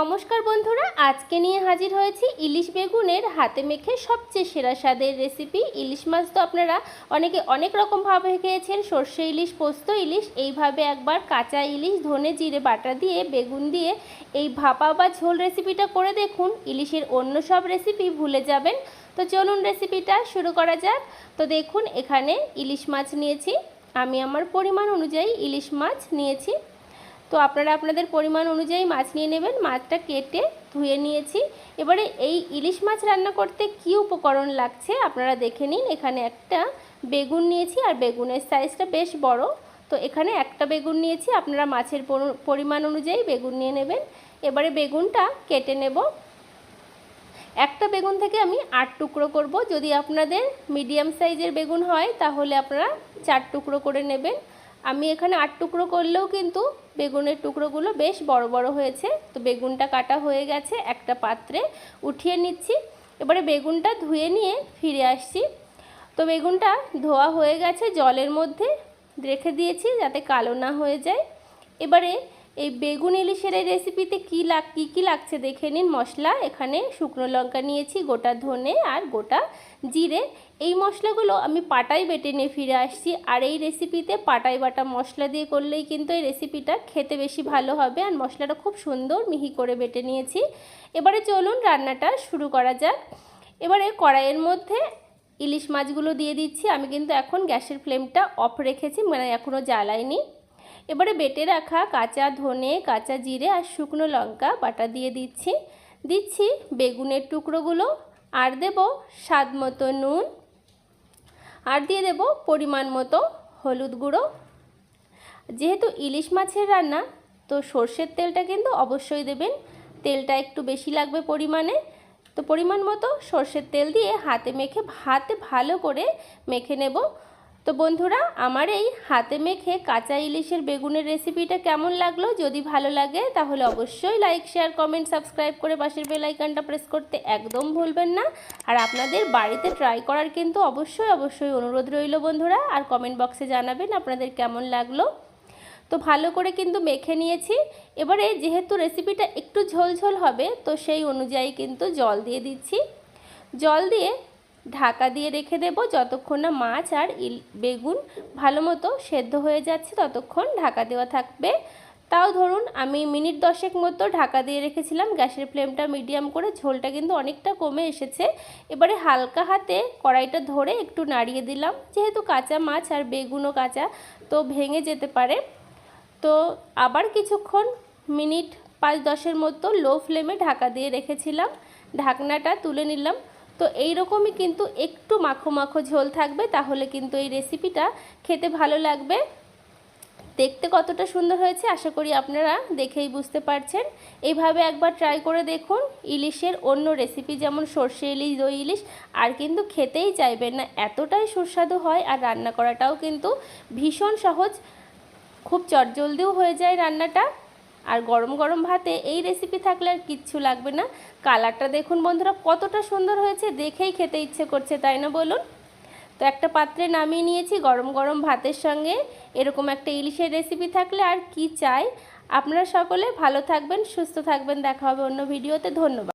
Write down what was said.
নমস্কার বন্ধুরা, আজকে নিয়ে হাজির হয়েছি ইলিশ বেগুনের হাতে মেখে সবচেয়ে সেরা স্বাদের রেসিপি। ইলিশ মাছ তো আপনারা অনেকে অনেক রকমভাবে খেয়েছেন, সর্ষে ইলিশ, পোস্ত ইলিশ, এইভাবে একবার কাঁচা ইলিশ, ধনে জিরে বাটা দিয়ে, বেগুন দিয়ে এই ভাপা বা ঝোল রেসিপিটা করে দেখুন। ইলিশের অন্য সব রেসিপি ভুলে যাবেন। তো চলুন রেসিপিটা শুরু করা যাক। তো দেখুন, এখানে ইলিশ মাছ নিয়েছি। আমি আমার পরিমাণ অনুযায়ী ইলিশ মাছ নিয়েছি। তো আপনারা আপনাদের পরিমাণ অনুযায়ী মাছ নিয়ে নেবেন। মাছটা কেটে ধুয়ে নিয়েছি। এবারে এই ইলিশ মাছ রান্না করতে কি উপকরণ লাগছে আপনারা দেখে নিন। এখানে একটা বেগুন নিয়েছি আর বেগুনের সাইজটা বেশ বড়। তো এখানে একটা বেগুন নিয়েছি। আপনারা মাছের পরিমাণ অনুযায়ী বেগুন নিয়ে নেবেন। এবারে বেগুনটা কেটে নেব। একটা বেগুন থেকে আমি আট টুকরো করব। যদি আপনাদের মিডিয়াম সাইজের বেগুন হয়, তাহলে আপনারা চার টুকরো করে নেবেন। আমি এখানে আট টুকরো করলেও কিন্তু বেগুনের টুকরোগুলো বেশ বড় বড় হয়েছে। তো বেগুনটা কাটা হয়ে গেছে একটা পাত্রে, উঠিয়ে নিচ্ছি। এবারে বেগুনটা ধুয়ে নিয়ে ফিরে আসছি। তো বেগুনটা ধোয়া হয়ে গেছে জলের মধ্যে, রেখে দিয়েছি যাতে কালো না হয়ে যায়। এবারে এই বেগুন ইলিশের এই রেসিপিতে কী লাগ, কী কী লাগছে দেখে নিন। মশলা, এখানে শুকনো লঙ্কা নিয়েছি, গোটা ধনে আর গোটা জিরে। এই মশলাগুলো আমি পাটাই বেটে নিয়ে ফিরে আসছি। আর এই রেসিপিতে পাটাই বাটা মশলা দিয়ে করলেই কিন্তু এই রেসিপিটা খেতে বেশি ভালো হবে। আর মশলাটা খুব সুন্দর মিহি করে বেটে নিয়েছি। এবারে চলুন রান্নাটা শুরু করা যাক। এবারে কড়াইয়ের মধ্যে ইলিশ মাছগুলো দিয়ে দিচ্ছি। আমি কিন্তু এখন গ্যাসের ফ্লেমটা অফ রেখেছি মানে এখনও জ্বালাইনি। এবারে বেটে রাখা কাঁচা ধনে, কাঁচা জিরে আর শুকনো লঙ্কা বাটা দিয়ে দিচ্ছি। দিচ্ছি বেগুনের টুকরোগুলো। আর দেব স্বাদ মতো নুন। আর দিয়ে দেব পরিমাণ মতো হলুদ গুঁড়ো। যেহেতু ইলিশ মাছের রান্না, তো সর্ষের তেলটা কিন্তু অবশ্যই দেবেন। তেলটা একটু বেশি লাগবে পরিমাণে। তো পরিমাণ মতো সর্ষের তেল দিয়ে হাতে মেখে হাতে ভালো করে মেখে নেব। তো বন্ধুরা, আমার এই হাতে মেখে কাঁচা ইলিশের বেগুনের রেসিপিটা কেমন লাগল? যদি ভালো লাগে, তাহলে অবশ্যই লাইক শেয়ার কমেন্ট সাবস্ক্রাইব করে পাশের বেলাইকানটা প্রেস করতে একদম ভুলবেন না। আর আপনাদের বাড়িতে ট্রাই করার কিন্তু অবশ্যই অবশ্যই অনুরোধ রইল বন্ধুরা। আর কমেন্ট বক্সে জানাবেন আপনাদের কেমন লাগল। তো ভালো করে কিন্তু মেখে নিয়েছি। এবারে যেহেতু রেসিপিটা একটু ঝোলঝোল হবে, তো সেই অনুযায়ী কিন্তু জল দিয়ে দিচ্ছি। জল দিয়ে ঢাকা দিয়ে রেখে দেব। যতক্ষণ না মাছ আর ইল, বেগুন ভালো মতো সেদ্ধ হয়ে যাচ্ছে, ততক্ষণ ঢাকা দেওয়া থাকবে। তাও ধরুন, আমি মিনিট দশেক মতো ঢাকা দিয়ে রেখেছিলাম, গ্যাসের ফ্লেমটা মিডিয়াম করে ঝোলটা কিন্তু অনেকটা কমে এসেছে। এবারে হালকা হাতে কড়াইটা ধরে একটু নাড়িয়ে দিলাম, যেহেতু কাঁচা মাছ আর বেগুনও কাঁচা, তো ভেঙে যেতে পারে। তো আবার কিছুক্ষণ, মিনিট পাঁচ দশের মতো লো ফ্লেমে ঢাকা দিয়ে রেখেছিলাম। ঢাকনাটা তুলে নিলাম। তো এই রকমই কিন্তু একটু মাখো মাখো ঝোল থাকবে, তাহলে কিন্তু এই রেসিপিটা খেতে ভালো লাগবে। দেখতে কতটা সুন্দর হয়েছে, আশা করি আপনারা দেখেই বুঝতে পারছেন। এইভাবে একবার ট্রাই করে দেখুন, ইলিশের অন্য রেসিপি যেমন সর্ষে ইলিশ, দই ইলিশ, আর কিন্তু খেতেই চাইবেন না, এতটাই সুস্বাদু হয়, আর রান্না করাটাও কিন্তু ভীষণ সহজ। খুব চটজলদিও হয়ে যায় রান্নাটা। আর গরম গরম ভাতে এই রেসিপি থাকলে আর কিচ্ছু লাগবে না। কালারটা দেখুন বন্ধুরা, কতটা সুন্দর হয়েছে, দেখেই খেতে ইচ্ছে করছে, তাই না বলুন? তো একটা পাত্রে নামিয়ে নিয়েছি গরম গরম ভাতের সঙ্গে। এরকম একটা ইলিশের রেসিপি থাকলে আর কি চাই? আপনারা সকলে ভালো থাকবেন, সুস্থ থাকবেন, দেখা হবে অন্য ভিডিওতে ধন্যবাদ।